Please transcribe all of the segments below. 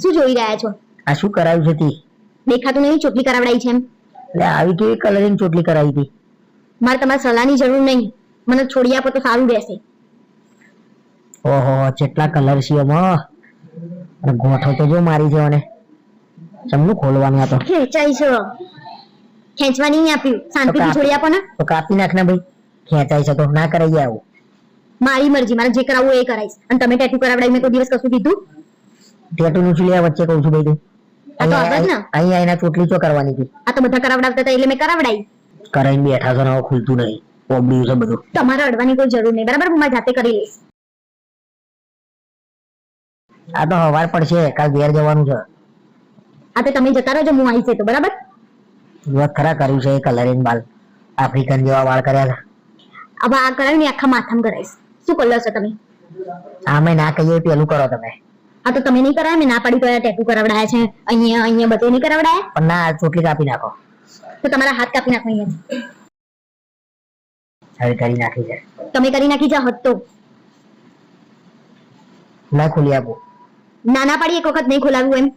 શું જોઈ રહ્યા છો? આ શું કરાવ્યું છે તે? દેખાતું નહીં ચોટલી કરાવડાઈ છે એમ. એટલે આવી કેવી કલરિંગ ચોટલી કરાવી હતી? મારે તમારી સલાહની જરૂર નહીં. મને છોડી આપો તો સારું રહેશે. ઓહો કેટલા કલર છે એમાં. ગોઠો તો જો મારી છે મને ચમનું ખોલવાનું આ તો. ખેંચાઈ છો. ખેંચવાની નહીં આપ્યું. શાંતિથી. છોડી આપો ને. તો કાપી નાખ ને ભાઈ. ખેંચાઈ છે તો ના કરાઈ આવું. મારી મરજી મારે જે કરાવવું એ કરાઈશ. અને તમે ટેટુ કરાવડાવી મેં કોઈ દિવસ કશું કીધું. ટેટુ નું વચ્ચે કહું છું ભાઈ આ તો આગળ ને. અહીંયા એના ચોટલી ચો કરવાની હતી આ તો બધા કરાવડાવતા હતા એટલે મેં કરાવડાવી કરાઈને બેઠા છો ને ખુલતું નહીં. પોબડ્યું છે બધું. તમારે અડવાની કોઈ જરૂર નહીં બરાબર? હું મારી જાતે કરી લઈશ. આ તો હવાર પડશે કાલ ઘેર જવાનું છે. આ તો તમે જતા રહેજો હું આવી છે તો બરાબર? વાત ખરા કર્યું છે કલરિંગ બાલ. આફ્રિકન જેવા વાળ કર્યા છે. હવે આ કરાવીને આખા માથામાં કરાઈશ. શું કલર છો તમે? આમે ના કહીએ પેલું કરો તમે. આ તો તમે નહીં કરાવે મેં ના પાડી તો આ ટેટુ કરાવડાયા છે. અહીંયા અહીંયા બધે નહીં કરાવડાયા? પણ ના ચોટલી કાપી નાખો. તો તમારા હાથ કાપી નાખો અહીંયા. હવે કરી નાખી છે. તમે કરી નાખી જા હદ તો. ના ખોલી આપું. નાના પાડી એક વખત નહીં ખોલાવ્યું એમ.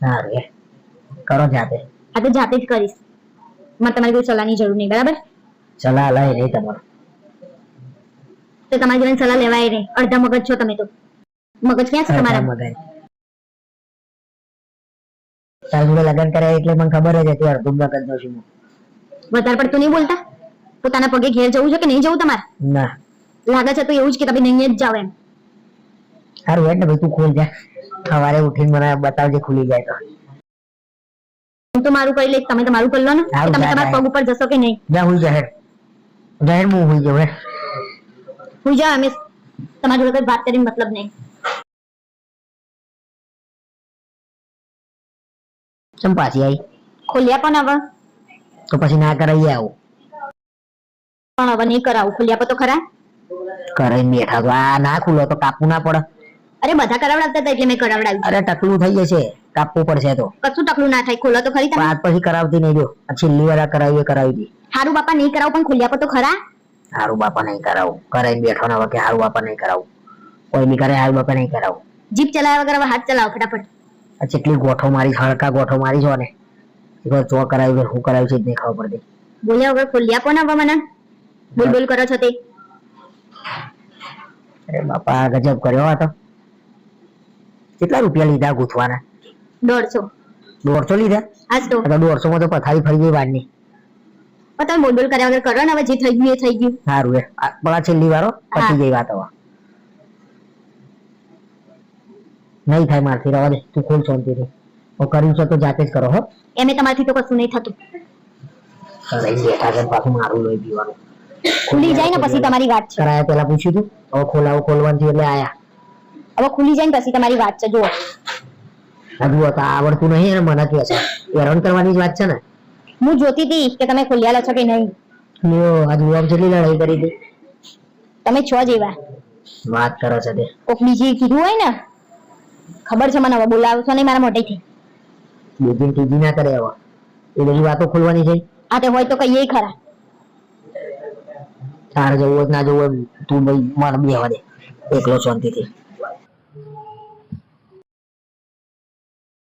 સારું એ. કરો જાતે. આ તો જાતે જ કરીશ. મારે તમારી કોઈ સલાહની જરૂર નહીં બરાબર? સલાહ લઈ નહીં તમારું. તો તમારી જોડે સલાહ લેવાય નહીં અડધા મગજ છો તમે તો. મગજ ક્યાં છે તમારા? મગજ. તાર જોડે લગ્ન કર્યા એટલે મને ખબર જ હતી અડધું મગજ નો છું વધારે પડતું નહીં બોલતા? પોતાના પગે ઘેર જવું છે કે નહીં જવું તમારે? ના. લાગે છે તો એવું જ કે તમે નહીં જ જાવ એમ. સારું હેડ ને ભાઈ તું ખોલ જા. સવારે ઉઠીને મને બતાવજે ખુલી જાય તો. હું તો મારું કરી લઈશ તમે તમારું કરી લો ને. તમે તમારા પગ ઉપર જશો કે નહીં? જા હું જાહેર જાહેર હું હુઈ જાઉં હું જાઓ અમે તમારી જોડે વાત કરીને મતલબ નહીં. ચમ પાછી આવી ખોલ્યા પણ હવે. તો પછી ના કરાવી આવું. પણ હવે નહીં કરાવું. ખોલ્યા પણ તો ખરા. કરાઈને બેઠા તો. આ ના ખુલો તો કાપવું ના પડે. અરે બધા કરાવડાવતા હતા એટલે મેં કરાવડાવ્યું. અરે ટકલું થઈ જશે. કાપવું પડશે તો. કશું ટકલું ના થાય. ખોલો તો ખરી તમે. પછી કરાવતી નહીં જો આ છેલ્લી વાર કરાવી કરાવી હતી હારું બાપા નહીં કરાવું પણ ખોલ્યા પણ તો ખરા. હારું બાપા નહીં કરાવું. કરાઈને બેઠો ના વખતે હારું બાપા નહીં કરાવું. કોઈ બી કરે હારું બાપા નહીં કરાવું. જીપ ચલાવ્યા વગર હાથ ચલાવો ફટાફટ. આ જેટલી ગોઠો મારી હળકા ગોઠો મારી છો ને એ કોઈ ચો કરાવી છે, શું કરાવ્યું છે જ નહીં ખબર પડતી. બોલ્યા વગર ખોલ્યા પણ હવે મને? બોલ બોલ કરો છો તે. અરે બાપા ગજબ કર્યો આ તો. કેટલા રૂપિયા લીધા ગૂંથવાના? દોઢસો. દોઢસો લીધા? આજ તો. તો દોઢસો માં તો પથારી ફરી ગઈ વાડની પણ તમે બોલ બોલ કર્યા વગર કરો ને હવે જે થઈ ગયું એ થઈ ગયું. સારું એ. આ છેલ્લી વારો પછી જઈ વાત હવે. નહીં થાય મારથી રવા દે. તું ખોલ શાંતિથી. હું કર્યું છે તો જાતે જ કરો હો. એમે તમારથી તો કશું નહીં થતું. લઈને બેઠા છે પાછું મારું લોહી પીવાનું. ખુલી જાય ને પછી તમારી વાત છે. કરાયા પેલા પૂછ્યું તું? હવે ખોલાવું ખોલવાનું થયું એટલે આયા. હવે ખુલી જાય ને પછી તમારી વાત છે જુઓ. હજુ આવડતું નહીં અને મને કહે છે. હેરાન કરવાની જ વાત છે ને. હું જોતી હતી કે તમે ખોલ્યા લો છો કે નહીં. લ્યો આજ હું જેટલી લડાઈ કરી હતી. તમે છો જેવા. વાત કરો છો તે. કોક બીજી કીધું હોય ને ખબર છે મને હવે બોલાવશો નહીં મારા મોટેથી બીજી ટીજી ના કરે હવે. એ બધી વાતો ખોલવાની છે? આ તે હોય તો કહીએ ખરા. તારે જવું જ ના જવું તું ભાઈ મારા બેહવા દે. એકલો શાંતિથી.